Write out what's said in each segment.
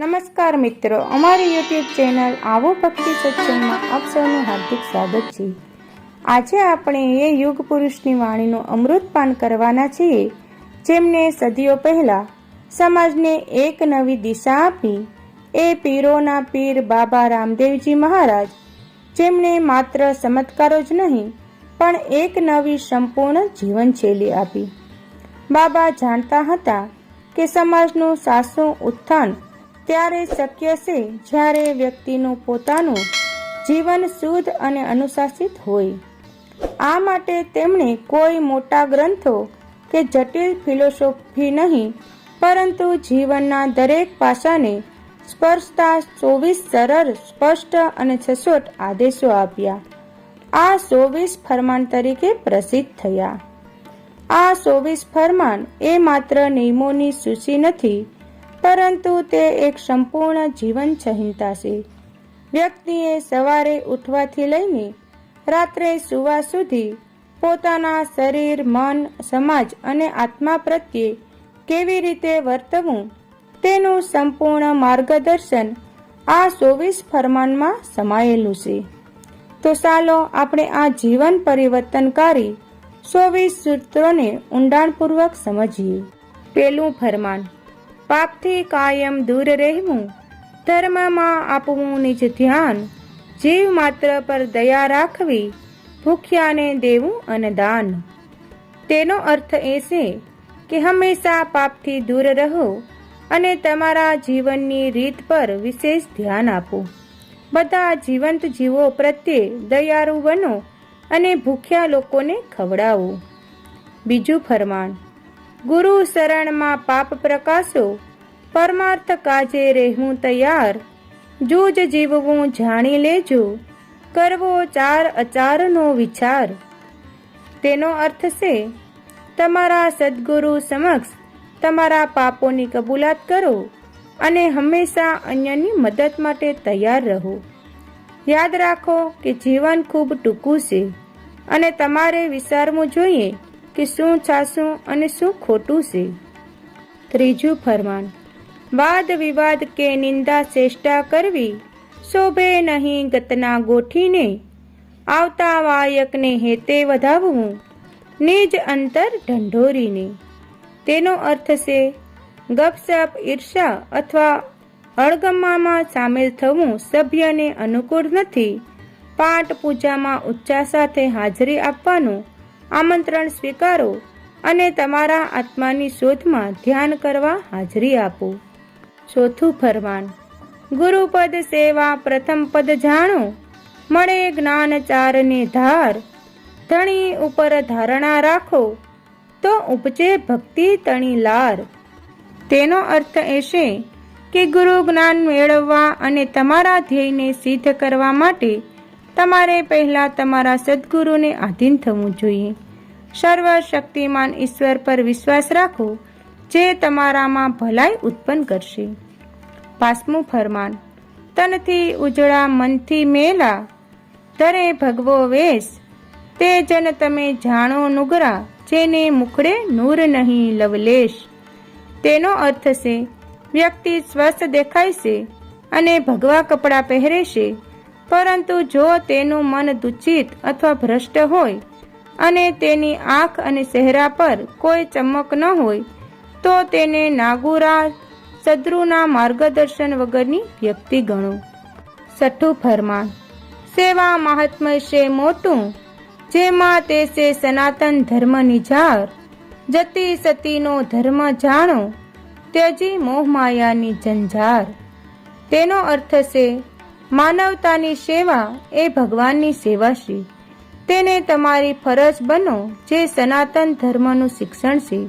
નમસ્કાર મિત્રો, અમારી યુટ્યુબ ચેનલ આવો ભક્તિ સત્સંગમાં આપ સૌનું હાર્દિક સ્વાગત છે. આજે આપણે એ યુગ પુરુષની વાણીનું અમૃતપાન કરવાના છીએ, જેમને સદીઓ પહેલા સમાજને એક નવી દિશા આપી, એ પીરોના પીર બાબા રામદેવજી મહારાજ જેમણે માત્ર ચમત્કારો જ નહીં, પણ એક નવી સંપૂર્ણ જીવનશૈલી આપી. બાબા જાણતા હતા કે સમાજનું સાસું ઉત્થાન ત્યારે શક્ય છે જ્યારે વ્યક્તિનું પોતાનું જીવન શુદ્ધ અને અનુશાસિત હોય. આ માટે તેમણે કોઈ મોટા ગ્રંથો કે જટિલ ફિલોસોફી નહીં, પરંતુ જીવનના દરેક પાસાને સ્પર્શતા ચોવીસ સરળ, સ્પષ્ટ અને સચોટ આદેશો આપ્યા. આ ચોવીસ ફરમાન તરીકે પ્રસિદ્ધ થયા. આ ચોવીસ ફરમાન એ માત્ર નિયમોની સૂચિ નથી પરંતુ તે એક સંપૂર્ણ જીવન સંહિતા છે. વ્યક્તિએ સવારે ઉઠવાથી લઈને રાત્રે સુવા સુધી પોતાના શરીર, મન, સમાજ અને આત્મા પ્રત્યે કેવી રીતે વર્તવું તેનું સંપૂર્ણ માર્ગદર્શન આ ચોવીસ ફરમાનમાં સમાયેલું છે. તો ચાલો આપણે આ જીવન પરિવર્તનકારી ચોવીસ સૂત્રોને ઊંડાણપૂર્વક સમજીએ. પેલું ફરમાન પાપથી કાયમ દૂર રહેવું. ધર્મમાં આપવું નિજ ધ્યાન. જીવ માત્ર પર દયા રાખવી, ભૂખ્યાને દેવું અને દાન. તેનો અર્થ એ છે કે હંમેશા પાપથી દૂર રહો અને તમારા જીવનની રીત પર વિશેષ ધ્યાન આપો. બધા જીવંત જીવો પ્રત્યે દયાળુ બનો અને ભૂખ્યા લોકોને ખવડાવો. બીજું ફરમાન ગુરુ શરણમાં પાપ પ્રકાશો. પરમાર્થ કાજે રહેવું તૈયાર. જૂજ જીવવું જાણી લેજો. કરવો ચાર અચારનો વિચાર. તેનો અર્થ છે, તમારા સદગુરુ સમક્ષ તમારા પાપોની કબૂલાત કરો અને હંમેશા અન્યની મદદ માટે તૈયાર રહો. યાદ રાખો કે જીવન ખૂબ ટૂંકું છે અને તમારે વિચારવું જોઈએ કે શું સાચું અને શું ખોટું છે? ત્રીજું ફરમાન વાદ વિવાદ કે નિંદા ચેષ્ટા કરવી, શોભે નહીં ગતના ગોઠીને, આવતા વાયકને હેતે વધાવવું, નિજ અંતર ઢંઢોરીને. તેનો અર્થ છે, ગપસપ ઈર્ષા અથવા અળગમામાં સામેલ થવું સભ્યને અનુકૂળ નથી. પાઠ પૂજામાં ઉચ્ચા સાથે હાજરી આપવાનું આમંત્રણ સ્વીકારો અને તમારા આત્માની શોધમાં ધ્યાન કરવા હાજરી આપો. ચોથું ફરમાન, ગુરુપદ સેવા પ્રથમ પદ જાણો. મળે જ્ઞાન ચારને ધાર. ધણી ઉપર ધારણા રાખો. તો ઉપજે ભક્તિ તણી લાર. તેનો અર્થ એ છે કે ગુરુ જ્ઞાન મેળવવા અને તમારા ધ્યેયને સિદ્ધ કરવા માટે તમારે પહેલા તમારા સદગુરુને આધીન થવું જોઈએ. સર્વ શક્તિમાન ઈશ્વર પર વિશ્વાસ રાખો, જે તમારામાં ભલાઈ ઉત્પન્ન કરશે. પાંચમું ફરમાન, તનથી ઉજળા મનથી મેલા તરે ભગવો વેશ. તે જન તમે જાણો નુગરા, જેને મુખડે નૂર નહીં લવલેશ. તેનો અર્થ છે, વ્યક્તિ સ્વસ્થ દેખાય છે અને ભગવા કપડાં પહેરે છે. પરંતુ જો તેનું મન દૂષિત અથવા ભ્રષ્ટ હોય અને તેની આંખ અને ચહેરા પર કોઈ ચમક ન હોય, તો તેને નાગુરા સદ્રુના માર્ગદર્શન વગરની વ્યક્તિ ગણો. છઠ્ઠું ફરમાન. સેવા મહાત્મય છે મોટું, જેમાં તે છે સનાતન ધર્મ નિજાર જતી સતીનો ધર્મ જાણો, ત્યજી મોહમાયાની જંજાર તેનો અર્થ છે માનવતાની સેવા એ ભગવાનની સેવા છે. તેને તમારી ફરજ બનો જે સનાતન ધર્મનું શિક્ષણ છે.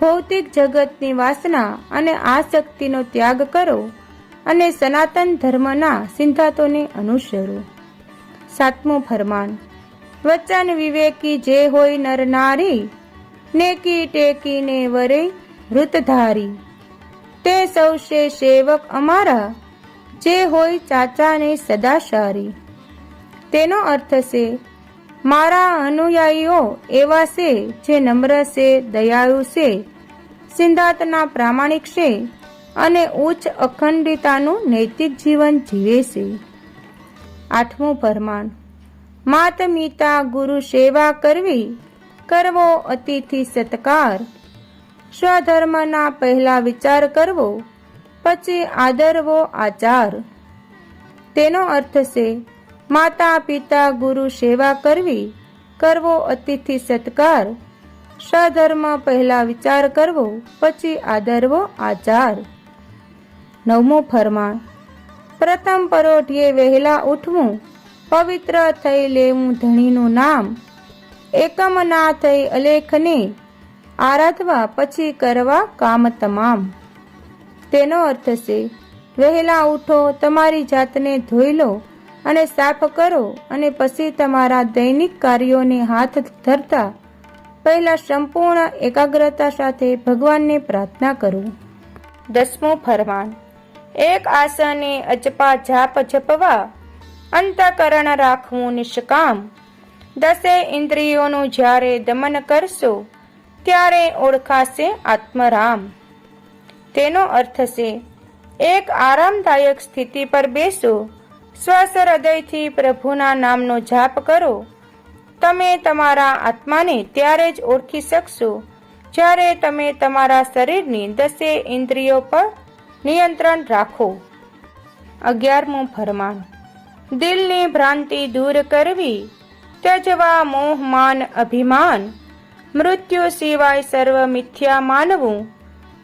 ભૌતિક જગતની વાસના અને આસક્તિનો ત્યાગ કરો અને સનાતન ધર્મના સિદ્ધાંતોને અનુસરો. સાતમું ફરમાન, વચન વિવેકી જે હોય નર નારી, નેકી ટેકીને વરે વૃતધારી. તે સૌશે સેવક અમારા જે હોય ચાચાને સદા સારી તેનો અર્થ છે, મારા અનુયાયીઓ એવા છે જે નમ્ર છે, દયાળુ છે સિદ્ધાંતના પ્રામાણિક છે અને ઉચ્ચ અખંડિતાનું નૈતિક જીવન જીવે છે. આઠમું પરમાણ માત પિતા ગુરુ સેવા કરવી, કરવો અતિથિ સત્કાર. સ્વધર્મના પહેલા વિચાર કરવો પછી આદરવો આચાર. તેનો અર્થ છે, માતા, પિતા, ગુરુ સેવા કરવી, કરવો અતિથિ સત્કાર. સધર્મ પહેલા વિચાર કરવો, પછી આદરવો આચાર. નવમું ફરમાણ પ્રથમ પરોઠીએ વહેલા ઉઠવું, પવિત્ર થઈ લેવું ધણીનું નામ. એકમ ના થઈ અલેખને, આરાધવા પછી કરવા કામ તમામ. તેનો અર્થ છે, વહેલા ઉઠો, તમારી જાતને ધોઈ લો અને સાફ કરો અને પછી તમારા દૈનિક કાર્યોને હાથ ધરતા પહેલા સંપૂર્ણ એકાગ્રતા સાથે ભગવાનને પ્રાર્થના કરો. દસમું ફરમાન, એક આસને અજપા જાપ જપવા, અંતકરણ રાખવું નિષ્કામ. દસે ઇન્દ્રિયોનું જ્યારે દમન કરશો, ત્યારે ઓળખાશે આત્મરામ. તેનો અર્થ છે, એક આરામદાયક સ્થિતિ પર બેસો, સ્વસ્થ હૃદયથી પ્રભુના નામનો જાપ કરો. તમે તમારા આત્માને ત્યારે જ ઓળખી શકશો, જ્યારે તમે તમારા શરીરની દસે ઇન્દ્રિયો પર નિયંત્રણ રાખો. અગિયારમું ફરમાન, દિલની ભ્રાંતિ દૂર કરવી, ત્યજવા મોહ માન અભિમાન, મૃત્યુ સિવાય સર્વ મિથ્યા માનવું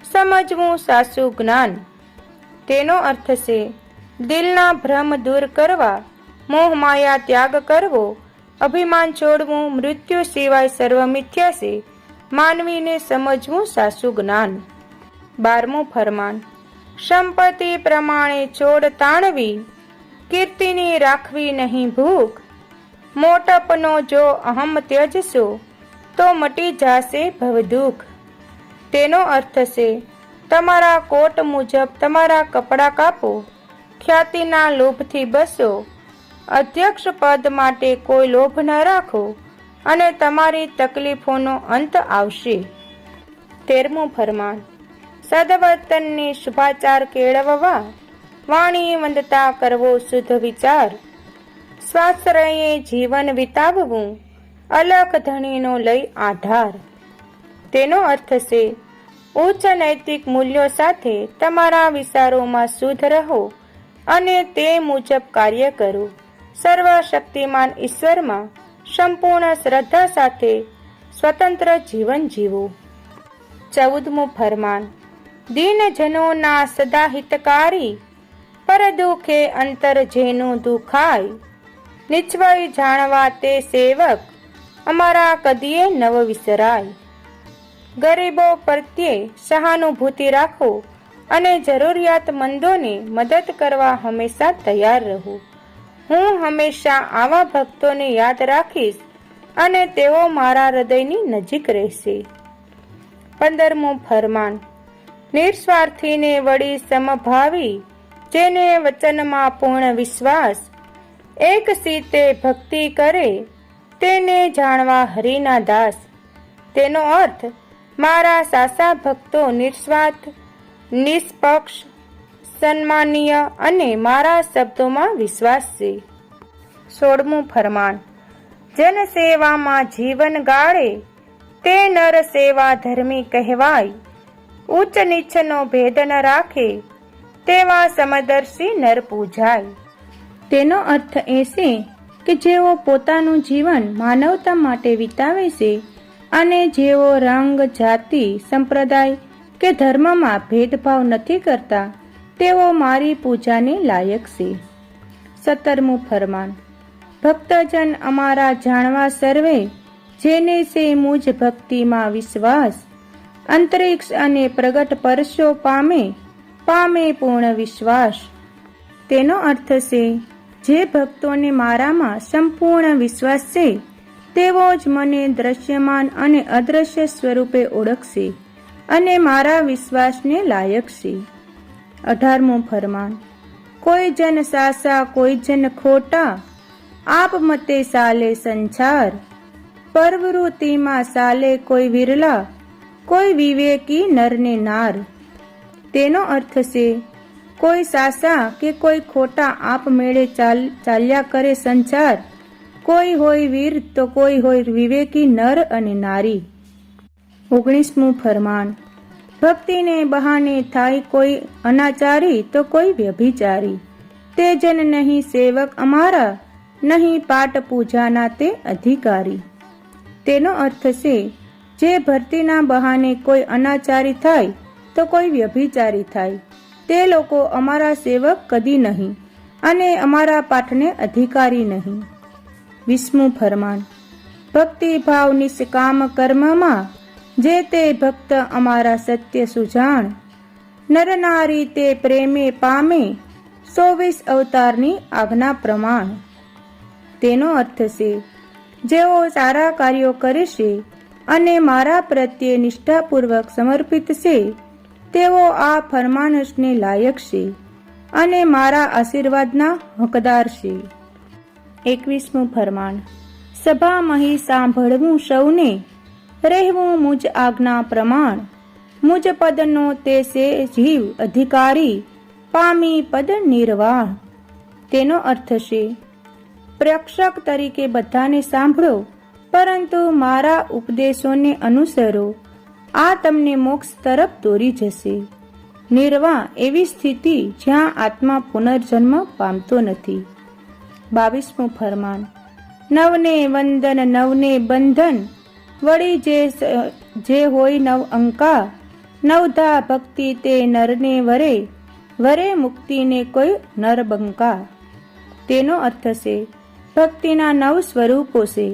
સમજવું સાસુ જ્ઞાન. તેનો અર્થ છે, દિલના ભ્રમ દૂર કરવા, મોહ માયા ત્યાગ કરવો, અભિમાન છોડવું, મૃત્યુ સિવાય સર્વ મિથ્યા છે, માનવીને સમજવું સાસુ જ્ઞાન. બારમું ફરમાન, સંપત્તિ પ્રમાણે છોડ તાણવી, કીર્તિની રાખવી નહીં ભૂખ. મોટપનો જો અહમ ત્યજશો, તો મટી જાશે ભવદુખ. તેનો અર્થ છે, તમારા કોટ મુજબ તમારા કપડાં કાપો, ખ્યાતિના લોભથી બસો, અધ્યક્ષ પદ માટે કોઈ લોભ ન રાખો અને તમારી તકલીફોનો અંત આવશે. તેરમું ફરમાન સદવર્તનની શુભાચાર કેળવવા, વાણી વંદતા કરવો શુદ્ધ વિચાર, સ્વાશ્રયે જીવન વિતાવવું, અલખ ધણીનો લઈ આધાર. તેનો અર્થ છે, ઉચ્ચ નૈતિક મૂલ્યો સાથે તમારા વિચારોમાં શુદ્ધ રહો અને તે મુજબ કાર્ય કરો. સર્વશક્તિમાન ઈશ્વરમાં સંપૂર્ણ શ્રદ્ધા સાથે સ્વતંત્ર જીવન જીવો. ચૌદમું ફરમાન, દીનજનોના સદા હિતકારી, પર દુઃખે અંતર જેનું દુખાય. નિશ્ચય જાણવા તે સેવક, અમારા કદીએ નવ વિસરાય. ગરીબો પ્રત્યે સહાનુભૂતિ રાખો અને જરૂરિયાતમંદોને મદદ કરવા હંમેશા તૈયાર રહો. હું હંમેશા આવા ભક્તોને યાદ રાખીશ અને તેઓ મારા હૃદયની નજીક રહેશે. પંદરમું ફરમાન. નિસ્વાર્થીને વળી સમભાવી, જેને વચનમાં પૂર્ણ વિશ્વાસ, એક સીતે ભક્તિ કરે, તેને જાણવા હરિના દાસ. તેનો અર્થ મારા સાસા ભક્તો નિસ્વાર્થ, નિષ્પક્ષ, સન્માનીય અને મારા શબ્દોમાં વિશ્વાસ. છે સોળમું ફરમાન, જન સેવામાં જીવન ગાળે, તે નર સેવા ધર્મી કહેવાય. ઉચ્ચ નીચનો ભેદ ન રાખે, તેવા સમદર્શી નર પૂજાય. તેનો અર્થ એ છે કે જેઓ પોતાનું જીવન માનવતા માટે વિતાવે છે અને જેઓ રંગ, જાતિ, સંપ્રદાય કે ધર્મમાં ભેદભાવ નથી કરતા, તેઓ મારી પૂજાને લાયક છે. સત્તરમું ફરમાન, ભક્તજન અમારા જાણવા સર્વે, જેને છે મુજ ભક્તિમાં વિશ્વાસ, અંતરિક્ષ અને પ્રગટ પરશો પામે પામે પૂર્ણ વિશ્વાસ. તેનો અર્થ છે, જે ભક્તોને મારામાં સંપૂર્ણ વિશ્વાસ છે તેઓ જ મને દ્રશ્યમાન અને અદ્રશ્ય સ્વરૂપે ઓળખશે અને મારા વિશ્વાસને લાયક છે અઢારમું ફરમાન, કોઈ જન સાસા, કોઈ જન ખોટા, આપ મતે સાલે સંસાર, પર્વૃતિમાં સાલે કોઈ વિરલા, કોઈ વિવેકી નરને નાર. તેનો અર્થ છે, કોઈ સાસા કે કોઈ ખોટા આપમેળે ચાલ, ચાલ્યા કરે સંસાર કોઈ હોય વીર, તો કોઈ હોય વિવેકી નર અને નારી. ઓગણીસમું ફરમાન. ભક્તિને બહાને થાય કોઈ અનાચારી, તો કોઈ વ્યભિચારી. તે જન નહીં સેવક અમારા, નહીં પાઠ પૂજાના તે અધિકારી. તેનો અર્થ છે, જે ભરતીના બહાને કોઈ અનાચારી થાય, તો કોઈ વ્યભિચારી થાય. તે લોકો અમારા સેવક કદી નહીં અને અમારા પાઠને અધિકારી નહીં. વિસ્મુ ફરમાન ભક્તિભાવ નિષ્કામ કર્મમાં જે તે ભક્ત અમારા સત્ય સુજાણ નરનારી તે પ્રેમે પામે ચોવીસ અવતારની આજ્ઞા પ્રમાણ. તેનો અર્થ છે, જેઓ સારા કાર્યો કરે છે અને મારા પ્રત્યે નિષ્ઠાપૂર્વક સમર્પિત છે, તેઓ આ ફરમાનસને લાયક છે અને મારા આશીર્વાદના હકદાર છે. એકવીસમું ફરમાન. સભામહી સાંભળવું સૌને, રહેવું મુજ આજ્ઞા પ્રમાણ. મુજ પદનો તે સે જીવ અધિકારી, પામી પદ નિર્વાહ તેનો અર્થ છે, પ્રેક્ષક તરીકે બધાને સાંભળો, પરંતુ મારા ઉપદેશોને અનુસરો. આ તમને મોક્ષ તરફ દોરી જશે. નિર્વાહ એવી સ્થિતિ જ્યાં આત્મા પુનર્જન્મ પામતો નથી. બાવીસમું ફરમાન. નવને વંદન, નવને બંધન, વળી જે જે હોય નવ અંકા નવધા ભક્તિ તે નરને વરે વરે મુક્તિને કોઈ નરબંકા તેનો અર્થ છે, ભક્તિના નવ સ્વરૂપો છે.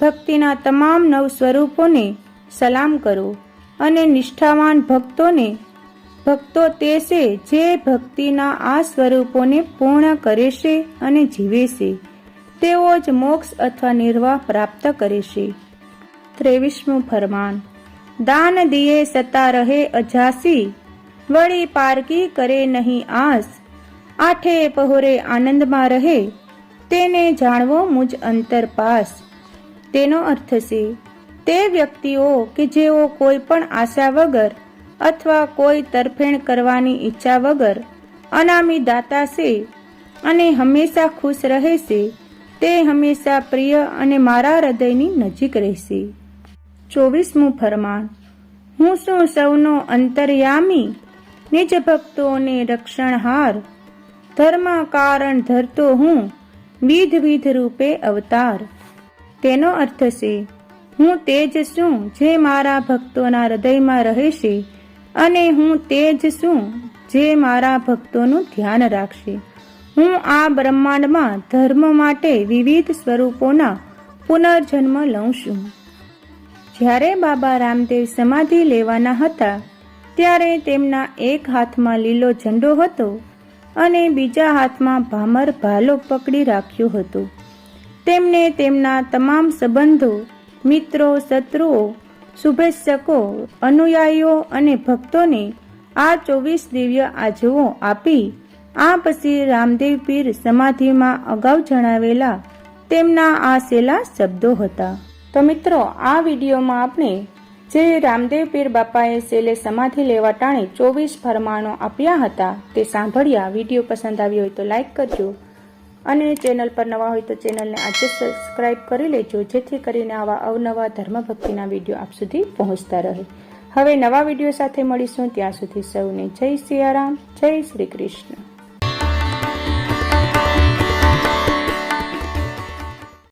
ભક્તિના તમામ નવ સ્વરૂપોને સલામ કરો અને નિષ્ઠાવાન ભક્તોને ભક્તો તે છે જે ભક્તિના આ સ્વરૂપોને પૂર્ણ કરે છે અને જીવે છે. તેઓ જ મોક્ષ અથવા નિર્વાહ પ્રાપ્ત કરે છે. ત્રેવીસમું ફરમાન, દાન દિયે સતા રહે અજાસી, વળી પારકી કરે નહીં આસ, આઠે પહોરે આનંદમાં રહે, તેને જાણવો મુજ અંતર પાસ. તેનો અર્થ છે, તે વ્યક્તિઓ કે જેઓ કોઈ પણ આશા વગર અથવા કોઈ તરફેણ કરવાની ઈચ્છા વગર અનામી દાતા છે અને હંમેશા ખુશ રહે છે, તે હંમેશા પ્રિય અને મારા હૃદયની નજીક રહેશે. ચોવીસમું ફરમાન, હું શું સૌનો અંતર્યામી, નિજ ભક્તોને રક્ષણહાર ધર્મ કારણ ધરતો હું વિધ વિધ રૂપે અવતાર? તેનો અર્થ છે, હું તે જ છું જે મારા ભક્તોના હૃદયમાં રહે છે અને હું તે જ છું જે મારા ભક્તોનું ધ્યાન રાખશે? હું આ બ્રહ્માંડમાં ધર્મ માટે વિવિધ સ્વરૂપોના પુનર્જન્મ લઉં છું. જ્યારે બાબા રામદેવ સમાધિ લેવાના હતા, ત્યારે તેમના એક હાથમાં લીલો ઝંડો હતો અને બીજા હાથમાં ભામર ભાલો પકડી રાખ્યો હતો. તેમને તેમના તમામ સંબંધો, મિત્રો, શત્રુઓ શુભેચ્છકો, અનુયાયીઓ અને ભક્તોને આ ચોવીસ દિવ્ય આજવો આપી આ પછી રામદેવ પીર સમાધિમાં અગાઉ જણાવેલા તેમના આ સેલા શબ્દો હતા. તો મિત્રો, આ વિડીયોમાં આપણે જે રામદેવ પીર બાપાએ સેલે સમાધિ લેવા ટાણે ચોવીસ ફરમાનો આપ્યા હતા તે સાંભળ્યા. વીડિયો પસંદ આવ્યો હોય તો લાઈક કરજો. અને ચેનલ પર નવા હોય તો ચેનલને આજે સબસ્ક્રાઇબ કરી લેજો, જેથી કરીને આવા અવનવા ધર્મભક્તિના વીડિયો આપ સુધી પહોંચતા રહે. હવે નવા વીડિયો સાથે મળીશું, ત્યાં સુધી સૌને જય સિયારામ, જય શ્રી કૃષ્ણ.